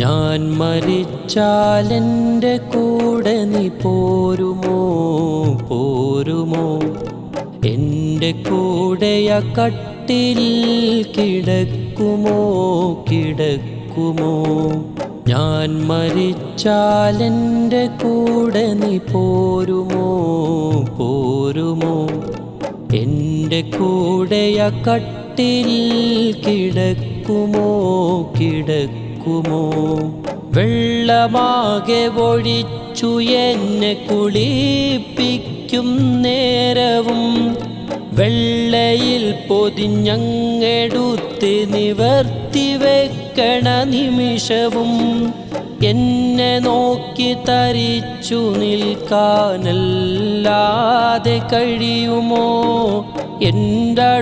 ഞാൻ മരിച്ചാലെന്റെ കൂടെ നീ പോരുമോ? പോരുമോ? എന്റെ കൂടെയ കട്ടിൽ കിടക്കുമോ? കിടക്കുമോ? ഞാൻ മരിച്ചാലെന്റെ കൂടെ നീ പോരുമോ? പോരുമോ? എന്റെ കൂടെയ കട്ടിൽ കിടക്കുമോ? കിടക്കുമോ? വെള്ളമാകെ ഒഴിച്ചു എന്നെ കുളിപ്പിക്കും നേരവും. വെള്ളയിൽ പൊതിഞ്ഞങ്ങെടുത്ത് നിവർത്തി വെക്കണ നിമിഷവും. എന്നെ നോക്കി തരിച്ചു നിൽക്കാനല്ലാതെ കഴിയുമോ? എന്റെ